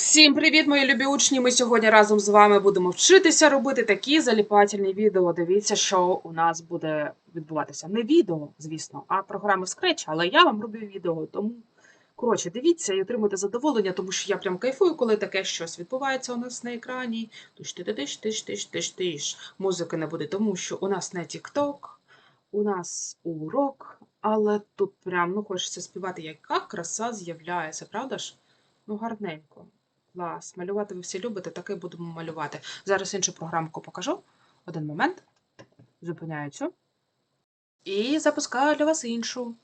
Всім привіт, мої любі учні! Ми сьогодні разом з вами будемо вчитися робити такі заліпательні відео. Дивіться, що у нас буде відбуватися. Не відео, звісно, а програми Scratch, але я вам роблю відео. Тому, коротше, дивіться і отримуйте задоволення, тому що я прям кайфую, коли таке щось відбувається у нас на екрані. Тиш ти тиш тиш тиш тиш тиш Музики не буде, тому що у нас не TikTok, у нас урок, але тут прям ну хочеться співати, яка краса з'являється, правда ж? Ну, гарненько. Клас. Малювати ви всі любите, таке будемо малювати. Зараз іншу програмку покажу. Один момент. Зупиняю цю. І запускаю для вас іншу.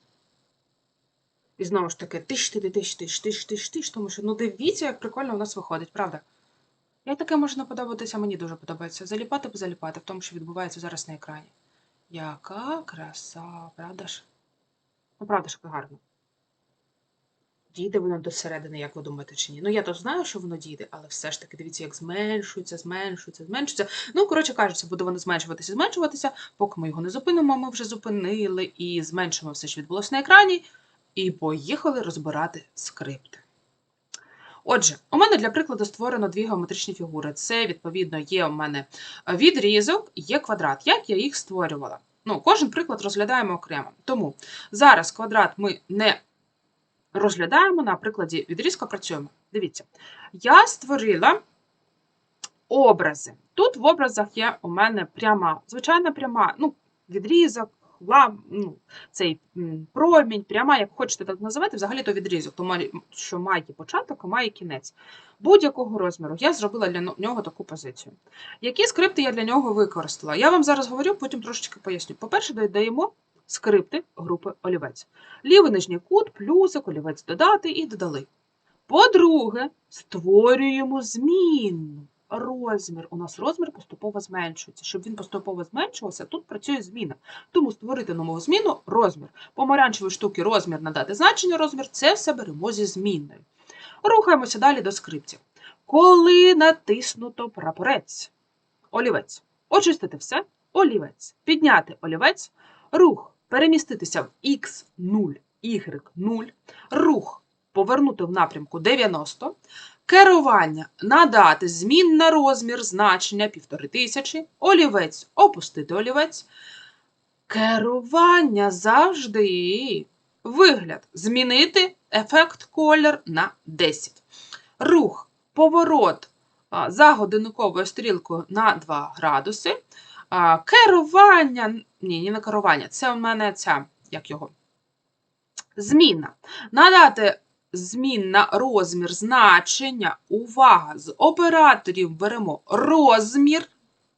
І знову ж таки, тиш ти тиш тиш тиш тиш тиш тому що ну дивіться, як прикольно у нас виходить, правда? Як таке можна подобатися, мені дуже подобається. Заліпати позаліпати в тому, що відбувається зараз на екрані. Яка краса, правда ж? Ну, правда як гарно. Дійде воно до середини, як ви думаєте, чи ні? Ну, я то знаю, що воно дійде, але все ж таки дивіться, як зменшується, зменшується, зменшується. Ну, коротше кажучи, буде воно зменшуватися, зменшуватися, поки ми його не зупинимо, ми вже зупинили і зменшимо все, що відбулося на екрані, і поїхали розбирати скрипти. Отже, у мене для прикладу створено дві геометричні фігури. Це, відповідно, є у мене відрізок, є квадрат. Як я їх створювала? Ну, кожен приклад розглядаємо окремо. Тому зараз квадрат ми не розглядаємо на прикладі відрізка працюємо. Дивіться, я створила образи. Тут в образах є у мене пряма, звичайна пряма, ну, відрізок, лам, ну, цей промінь, пряма, як хочете так називати, взагалі то відрізок, тому що має початок, а має кінець. Будь-якого розміру я зробила для нього таку позицію. Які скрипти я для нього використала? Я вам зараз говорю, потім трошечки поясню. По-перше, додаємо скрипти групи олівець. Лівий нижній кут, плюсик, олівець додати і додали. По-друге, створюємо змінну. Розмір. У нас розмір поступово зменшується. Щоб він поступово зменшувався, тут працює зміна. Тому створити нову зміну розмір. Помаранчевої штуки розмір надати значення розмір це все беремо зі змінною. Рухаємося далі до скриптів. Коли натиснуто прапорець, олівець. Очистити все, олівець. Підняти олівець, рух переміститися в X0, Y0, рух повернути в напрямку 90, керування надати змін на розмір значення 1500, олівець опустити олівець, керування завжди, вигляд. Змінити ефект колір на 10, рух, поворот за годинниковою стрілкою на 2 градуси, а, керування, ні, не на керування, це у мене ця, як його, зміна. Надати змін на розмір значення, увага, з операторів беремо розмір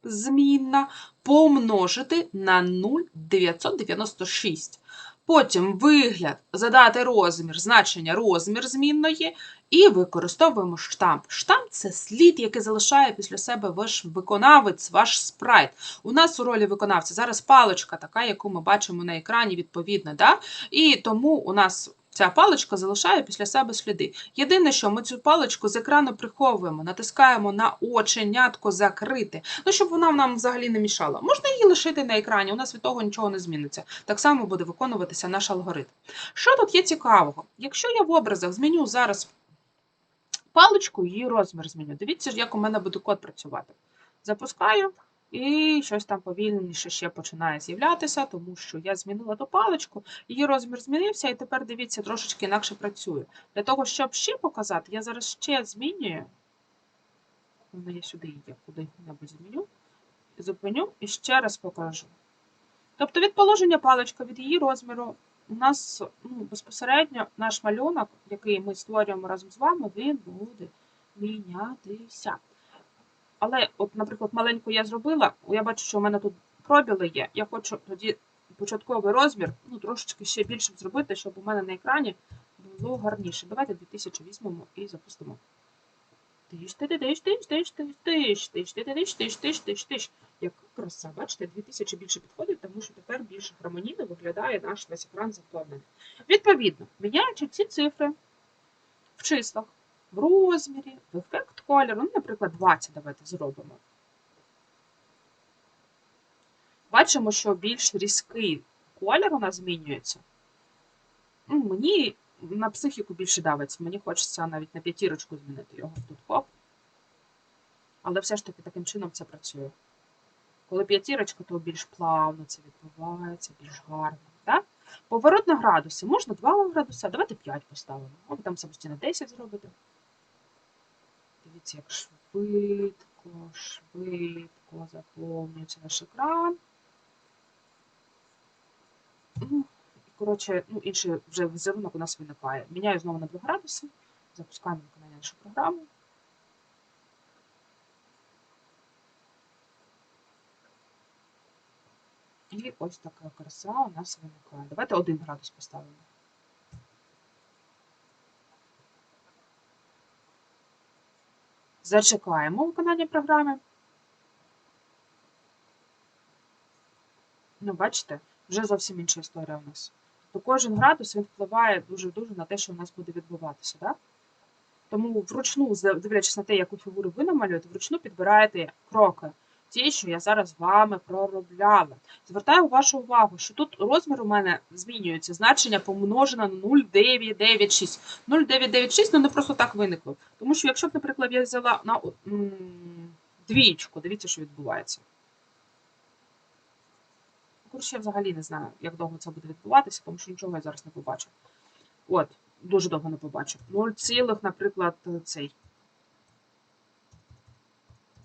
змінна, помножити на 0,996. Потім вигляд, задати розмір, значення розмір змінної, і використовуємо штамп. Штамп це слід, який залишає після себе ваш виконавець, ваш спрайт. У нас у ролі виконавця зараз паличка, така, яку ми бачимо на екрані, відповідно. Да? І тому у нас ця паличка залишає після себе сліди. Єдине, що ми цю паличку з екрану приховуємо, натискаємо на оченятко закрити, ну щоб вона нам взагалі не мішала. Можна її лишити на екрані, у нас від того нічого не зміниться. Так само буде виконуватися наш алгоритм. Що тут є цікавого? Якщо я в образах зміню зараз паличку, її розмір зміню. Дивіться, як у мене буде код працювати. Запускаю. І щось там повільніше ще починає з'являтися, тому що я змінила ту паличку, її розмір змінився, і тепер дивіться, трошечки інакше працює. Для того, щоб ще показати, я зараз ще змінюю. Вона я сюди йде, куди-небудь зміню. Зупиню і ще раз покажу. Тобто від положення паличка, від її розміру, у нас ну, безпосередньо наш малюнок, який ми створюємо разом з вами, він буде мінятися. Але, от, наприклад, маленьку я зробила, я бачу, що у мене тут пробіли є. Я хочу тоді початковий розмір, ну, трошечки ще більше зробити, щоб у мене на екрані було гарніше. Давайте 2000 візьмемо і запустимо. Тиш, тиш, тиш, тиш, тиш, тиш, тиш, тиш, тиш, тиш, тиш, тиш, тиш. Яка краса, бачите, 2000 більше підходить, тому що тепер більш гармонійно виглядає наш весь екран заповнений. Відповідно, міняючи ці цифри в числах, в розмірі, в ефект кольору, ну, наприклад, 20 давайте зробимо. Бачимо, що більш різкий колір у нас змінюється. Ну, Мені на психіку більше давиться. Мені хочеться навіть на п'ятірочку змінити його тут хоп. Але все ж таки таким чином це працює. Коли п'ятірочка, то більш плавно це відбувається, більш гарно. Так? Поворот на градуси. Можна 2 градуси, а давайте 5 поставимо. О, ви там самостійно 10 зробите. Дивіться, як швидко, швидко заповнюється наш екран. Ну, коротше, ну, інший вже візерунок у нас виникає. Міняю знову на 2 градуси. Запускаємо виконання нашу програму. І ось така краса у нас виникає. Давайте 1 градус поставимо. Зачекаємо виконання програми. Ну, бачите, вже зовсім інша історія у нас. То кожен градус він впливає дуже-дуже на те, що у нас буде відбуватися. Да? Тому вручну, дивлячись на те, яку фігуру ви намалюєте, вручну підбираєте кроки. Ті, що я зараз з вами проробляла. Звертаю вашу увагу, що тут розмір у мене змінюється. Значення помножено на 0,996. 0,996, ну не просто так виникло. Тому що, якщо б, наприклад, я взяла на двічку, дивіться, що відбувається. Коротше, я взагалі не знаю, як довго це буде відбуватися, тому що нічого я зараз не побачу. От, дуже довго не побачу. 0, цілих, наприклад, цей.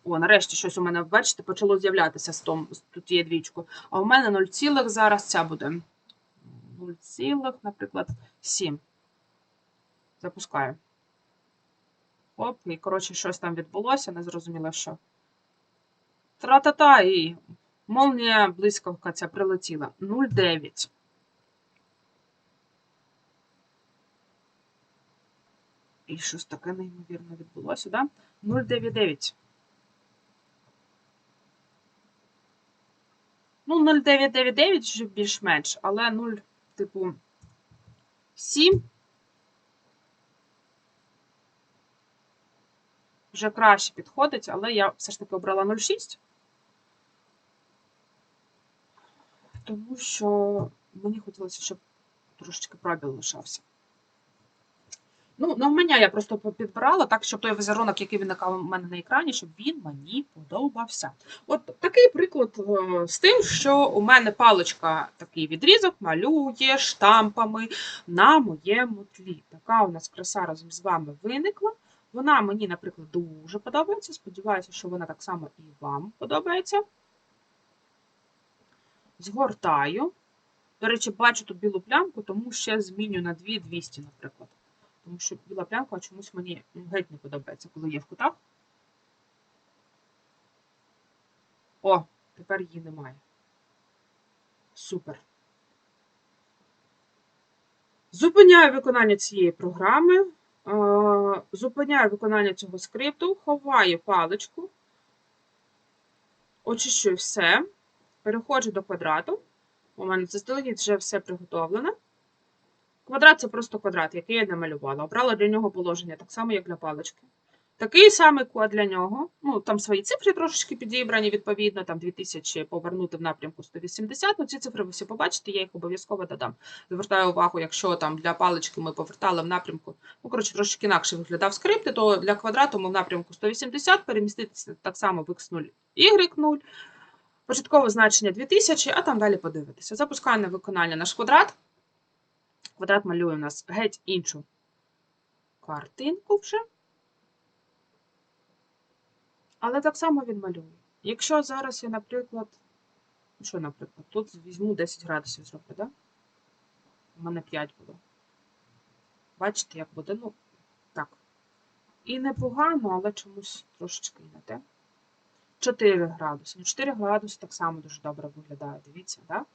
О, нарешті щось у мене, бачите, почало з'являтися з том, тут є двічку. А у мене 0, цілих зараз ця буде. 0, цілих, наприклад, 7. Запускаю. Оп, і, коротше, щось там відбулося, не зрозуміло що. Тра-та-та, і молнія блискавка ця прилетіла. 0,9. І щось таке неймовірно відбулося, да? 0,99. Ну, 0,999 вже більш-менш, але 0, типу, 7 вже краще підходить, але я все ж таки обрала 0,6. Тому що мені хотілося, щоб трошечки пробіл лишався. Ну, навмання я просто підбирала так, щоб той візерунок, який виникав у мене на екрані, щоб він мені подобався. От такий приклад е, з тим, що у мене паличка такий відрізок малює штампами на моєму тлі. Така у нас краса разом з вами виникла. Вона мені, наприклад, дуже подобається. Сподіваюся, що вона так само і вам подобається. Згортаю. До речі, бачу тут білу плямку, тому ще зміню на 2200, наприклад. Тому що біла плямка чомусь мені геть не подобається, коли є в кутах. О, тепер її немає. Супер. Зупиняю виконання цієї програми. е, Зупиняю виконання цього скрипту, ховаю паличку, очищую все, переходжу до квадрату. У мене заздалегідь вже все приготовлено. Квадрат це просто квадрат, який я намалювала. Обрала для нього положення, так само, як для палички. Такий самий код для нього. Ну, там свої цифри трошечки підібрані, відповідно, там 2000 повернути в напрямку 180. Ну, ці цифри ви всі побачите, я їх обов'язково додам. Звертаю увагу, якщо там для палички ми повертали в напрямку, ну, коротше, трошки інакше виглядав скрипти, то для квадрату ми в напрямку 180 переміститися так само в x0, y0. Початкове значення 2000, а там далі подивитися. Запускаю на виконання наш квадрат. Квадрат малює у нас геть іншу картинку вже. Але так само він малює. Якщо зараз я, наприклад, ну що, наприклад, тут візьму 10 градусів зроблю, да? У мене 5 було. Бачите, як буде? Ну, так. І непогано, але чомусь трошечки не те. 4 градуси. Ну, 4 градуси так само дуже добре виглядає, дивіться, да?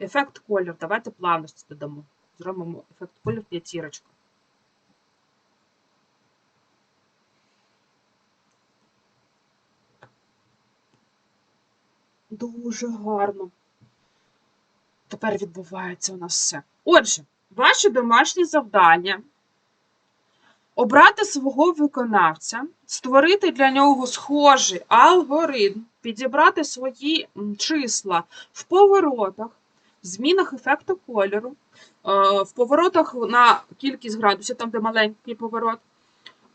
Ефект колір. Давайте плавності додамо. Зробимо ефект колір п'ятірочка. Дуже гарно. Тепер відбувається у нас все. Отже, ваше домашнє завдання обрати свого виконавця, створити для нього схожий алгоритм, підібрати свої числа в поворотах, в змінах ефекту кольору, В поворотах на кількість градусів, там де маленький поворот,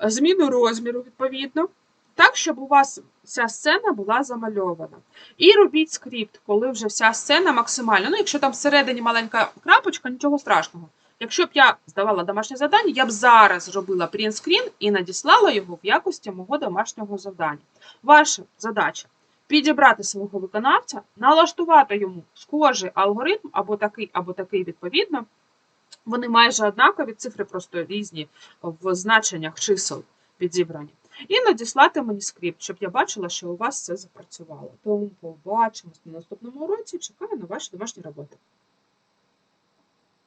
е, зміну розміру відповідно, так, щоб у вас вся сцена була замальована. І робіть скрипт, коли вже вся сцена максимальна. Ну, якщо там всередині маленька крапочка, нічого страшного. Якщо б я здавала домашнє завдання, я б зараз зробила принтскрін і надіслала його в якості мого домашнього завдання. Ваша задача підібрати свого виконавця, налаштувати йому схожий алгоритм, або такий, або такий відповідно. Вони майже однакові, цифри просто різні в значеннях чисел підібрані. І надіслати мені скрипт, щоб я бачила, що у вас це запрацювало. Тому побачимось на наступному уроці. Чекаю на ваші домашні роботи.